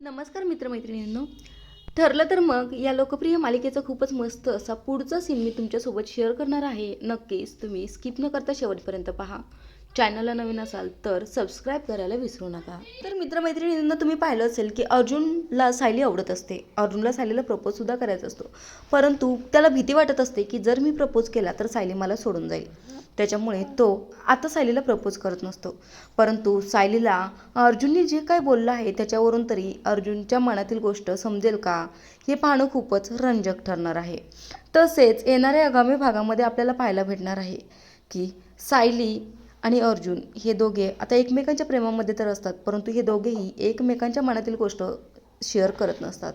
नमस्कार मित्रमैत्रिणींनो. ठरलं तर मग या लोकप्रिय मालिकेचा खूपच मस्त असा पुढचा सीन मी तुमच्यासोबत शेअर करणार आहे. नक्कीच तुम्ही स्किप न करता शेवटपर्यंत पहा. चॅनलला नवीन असाल तर सबस्क्राईब करायला विसरू नका. तर मित्रमैत्रिणींना तुम्ही पाहिलं असेल की अर्जुनला सायली आवडत असते. अर्जुनला सायलीला प्रपोजसुद्धा करायचा असतो. परंतु त्याला भीती वाटत असते की जर मी प्रपोज केला तर सायली मला सोडून जाईल. त्याच्यामुळे तो आता सायलीला प्रपोज करत नसतो. परंतु सायलीला अर्जुनने जे काय बोललं आहे त्याच्यावरून तरी अर्जुनच्या मनातील गोष्ट समजेल का? हे पाहणं खूपच रंजक ठरणार आहे. तसेच येणाऱ्या आगामी भागामध्ये आपल्याला पाहायला भेटणार आहे की सायली आणि अर्जुन हे दोघे आता एकमेकांच्या प्रेमामध्ये तर असतात परंतु हे दोघेही एकमेकांच्या मनातील गोष्ट शेअर करत नसतात.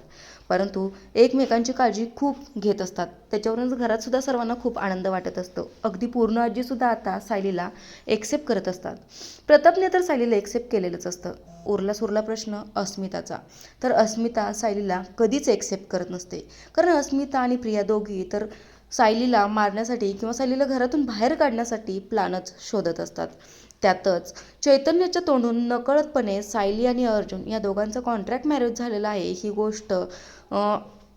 परंतु एकमेकांची काळजी खूप घेत असतात. त्याच्यावरूनच घरातसुद्धा सर्वांना खूप आनंद वाटत असतो. अगदी पूर्ण आजीसुद्धा आता सायलीला एक्सेप्ट करत असतात. प्रतापने तर सायलीला एक्सेप्ट केलेलंच असतं. उरला सुरला प्रश्न अस्मिताचा. तर अस्मिता सायलीला कधीच एक्सेप्ट करत नसते. कारण अस्मिता आणि प्रिया दोघी तर सायलीला मारण्यासाठी किंवा सायलीला घरातून बाहेर काढण्यासाठी प्लॅनच शोधत असतात. त्यातच चैतन्याच्या तोंडून नकळतपणे सायली आणि अर्जुन या दोघांचं कॉन्ट्रॅक्ट मॅरेज झालेला आहे ही गोष्ट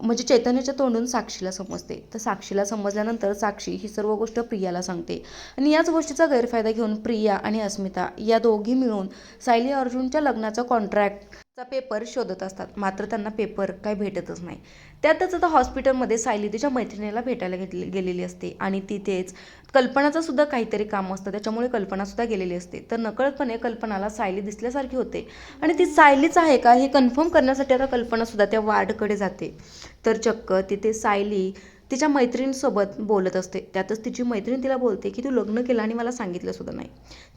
म्हणजे चैतन्याच्या तोंडून साक्षीला समजते. तर साक्षीला समजल्यानंतर साक्षी ही सर्व गोष्ट प्रियाला सांगते. आणि याच गोष्टीचा गैरफायदा घेऊन प्रिया आणि अस्मिता या दोघी मिळून सायली अर्जुनच्या लग्नाचा कॉन्ट्रॅक्ट चा पेपर शोधत असतात. मात्र त्यांना पेपर काही भेटतच नाही. त्यातच आता हॉस्पिटलमध्ये सायली तिच्या मैत्रिणीला भेटायला घेतली गेलेली असते. आणि तिथेच कल्पनाचं सुद्धा काहीतरी काम असतं. त्याच्यामुळे कल्पनासुद्धा गेलेली असते. तर नकळतपणे कल्पनाला सायली दिसल्यासारखी होते. आणि ती सायलीच आहे का हे कन्फर्म करण्यासाठी आता कल्पनासुद्धा त्या वार्डकडे जाते. तर चक्क तिथे सायली तिच्या मैत्रिणीसोबत बोलत असते. त्यातच तिची मैत्रीण तिला बोलते की तू लग्न केलं आणि मला सांगितलं सुद्धा नाही.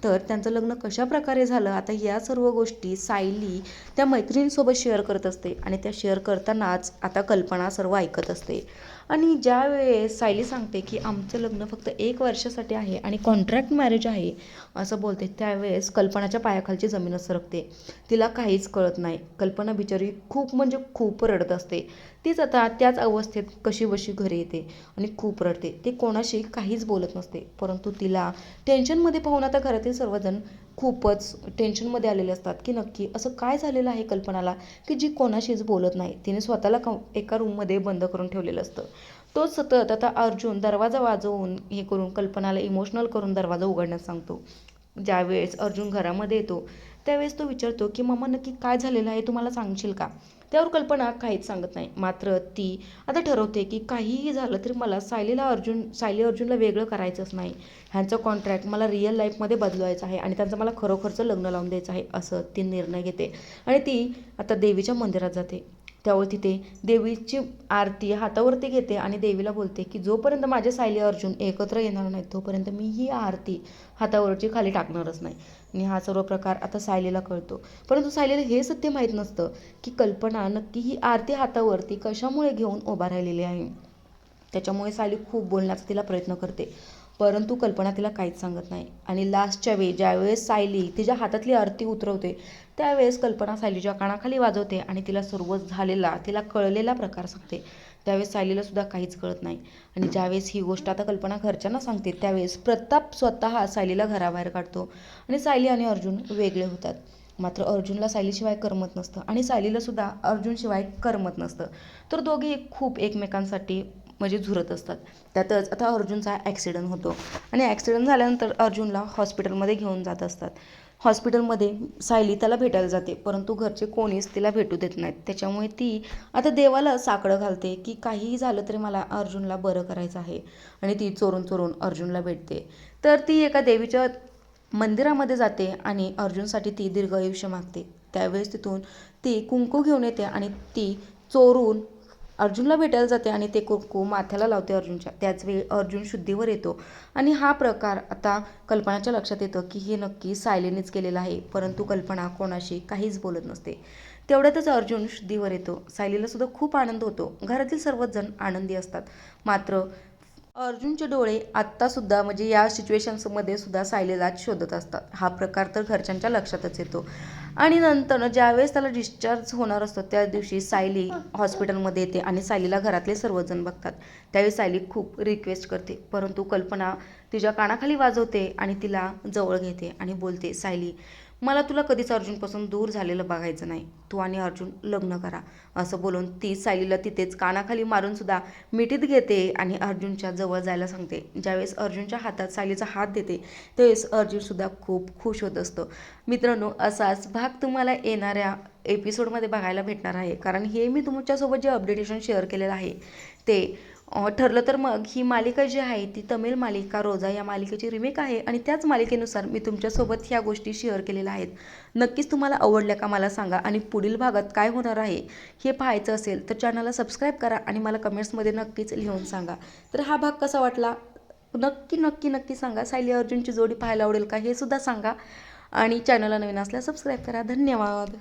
तर त्यांचं लग्न कशा प्रकारे झालं आता या सर्व गोष्टी सायली त्या मैत्रिणीसोबत शेअर करत असते आणि त्या शेअर करतानाच आता कल्पना सर्व ऐकत असते. आणि ज्या वेळेस सायली सांगते की आमचं लग्न फक्त एक वर्षासाठी आहे आणि कॉन्ट्रॅक्ट मॅरेज आहे असं बोलते त्यावेळेस कल्पनाच्या पायाखालची जमीन सरकते. तिला काहीच कळत नाही. कल्पना बिचारी खूप म्हणजे खूप रडत असते. तीच आता त्याच अवस्थेत कशी बशी घरी येते आणि खूप रडते. ती कोणाशी काहीच बोलत नसते. परंतु तिला टेन्शनमध्ये पाहून आता घरातील सर्वजण खूपच टेन्शनमध्ये आलेले असतात की नक्की असं काय झालेलं आहे कल्पनाला की जी कोणाशीच बोलत नाही. तिने स्वतःला क एका रूममध्ये बंद करून ठेवलेलं असतं. तो सतत आता अर्जुन दरवाजा वाजवून हे करून कल्पनाला इमोशनल करून दरवाजा उघडण्यास सांगतो. ज्यावेळेस अर्जुन घरामध्ये येतो त्यावेळेस तो विचारतो की मम्मा नक्की काय झालेलं आहे? तुम्हाला मला सांगशील का? त्यावर कल्पना काहीच सांगत नाही. मात्र ती आता ठरवते की काहीही झालं तरी मला सायलीला अर्जुन सायली अर्जुनला वेगळं करायचंच नाही. ह्यांचं कॉन्ट्रॅक्ट मला रिअल लाईफमध्ये बदलवायचं आहे आणि त्यांचं मला खरोखरचं लग्न लावून द्यायचं आहे असं ती निर्णय घेते. आणि ती आता देवीच्या मंदिरात जाते. त्यावर तिथे देवीची आरती हातावरती घेते आणि देवीला बोलते की जोपर्यंत माझे सायली अर्जुन एकत्र येणार नाहीत तोपर्यंत मी ही आरती हातावरची खाली टाकणारच नाही. आणि हा सर्व प्रकार आता सायलीला कळतो. परंतु सायलीला हे सत्य माहीत नसतं की कल्पना नक्की ही आरती हातावरती कशामुळे घेऊन उभा राहिलेली आहे. त्याच्यामुळे सायली खूप बोलण्याचा तिला प्रयत्न करते. परंतु कल्पना तिला काहीच सांगत नाही. आणि लास्टच्या वेळी ज्यावेळेस सायली तिच्या हातातली आरती उतरवते त्यावेळेस कल्पना सायलीच्या कानाखाली वाजवते आणि तिला सर्व झालेला तिला कळलेला प्रकार सांगते. त्यावेळेस सायलीला सुद्धा काहीच कळत नाही. आणि ज्यावेळेस ही गोष्ट आता कल्पना घरच्यांना सांगते त्यावेळेस प्रताप स्वतः सायलीला घराबाहेर काढतो. आणि सायली आणि अर्जुन वेगळे होतात. मात्र अर्जुनला सायलीशिवाय करमत नसतं आणि सायलीला सुद्धा अर्जुनशिवाय करमत नसतं. तर दोघे खूप एकमेकांसाठी म्हणजे झुरत असतात. त्यातच आता अर्जुनचा ॲक्सिडंट होतो. आणि ॲक्सिडंट झाल्यानंतर अर्जुनला हॉस्पिटलमध्ये घेऊन जात असतात. हॉस्पिटलमध्ये सायली त्याला भेटायला जाते परंतु घरचे कोणीच तिला भेटू देत नाहीत. त्याच्यामुळे ती आता देवाला साकडं घालते की काहीही झालं तरी मला अर्जुनला बरं करायचं आहे. आणि ती चोरून चोरून अर्जुनला भेटते. तर ती एका देवीच्या मंदिरामध्ये जाते आणि अर्जुनसाठी ती दीर्घ आयुष्य मागते. त्यावेळेस तिथून ती कुंकू घेऊन येते आणि ती चोरून अर्जुनला भेटायला जाते आणि ते कुंकू माथ्याला लावते अर्जुनच्या. त्याच वेळी अर्जुन शुद्धीवर येतो. आणि हा प्रकार आता कल्पनाच्या लक्षात येतं की हे नक्की सायलीनेच केलेलं आहे. परंतु कल्पना कोणाशी काहीच बोलत नसते. तेवढ्यातच अर्जुन शुद्धीवर येतो. सायलीला सुद्धा खूप आनंद होतो. घरातील सर्वच जण आनंदी असतात. मात्र अर्जुनचे डोळे आत्तासुद्धा म्हणजे या सिच्युएशन्समध्ये सुद्धा सायलीलाच शोधत असतात. हा प्रकार तर घरच्यांच्या लक्षातच येतो. आणि नंतर ज्यावेळेस त्याला डिस्चार्ज होणार असतो त्या दिवशी सायली हॉस्पिटलमध्ये येते आणि सायलीला घरातले सर्वजण बघतात. त्यावेळी सायली खूप रिक्वेस्ट करते. परंतु कल्पना तिच्या कानाखाली वाजवते आणि तिला जवळ घेते आणि बोलते सायली मला तुला कधीच अर्जुनपासून दूर झालेलं बघायचं नाही. तू आणि अर्जुन लग्न करा असं बोलून ती सायलीला तिथेच कानाखाली मारून सुद्धा मिठीत घेते आणि अर्जुनच्या जवळ जायला सांगते. ज्यावेळेस अर्जुनच्या हातात सायलीचा हात देते त्यावेळेस अर्जुनसुद्धा खूप खुश होत असतो. मित्रांनो असाच भाग तुम्हाला येणाऱ्या एपिसोडमध्ये बघायला भेटणार आहे. कारण हे मी तुमच्यासोबत जे अपडेटेशन शेअर केलेलं आहे ते ठरलं तर मग ही मालिका जी आहे ती तमिळ मालिका रोजा या मालिकेची रिमेक आहे आणि त्याच मालिकेनुसार मी तुमच्यासोबत ह्या गोष्टी शेअर केलेल्या आहेत. नक्कीच तुम्हाला आवडल्या का मला सांगा आणि पुढील भागात काय होणार आहे हे पाहायचं असेल तर चॅनलला सबस्क्राईब करा आणि मला कमेंट्समध्ये नक्कीच लिहून सांगा. तर हा भाग कसा वाटला? नक्की नक्की नक्की सांगा. सायली अर्जुनची जोडी पाहायला आवडेल का हे सुद्धा सांगा. आणि चॅनलला नवीन असल्यास सबस्क्राईब करा. धन्यवाद.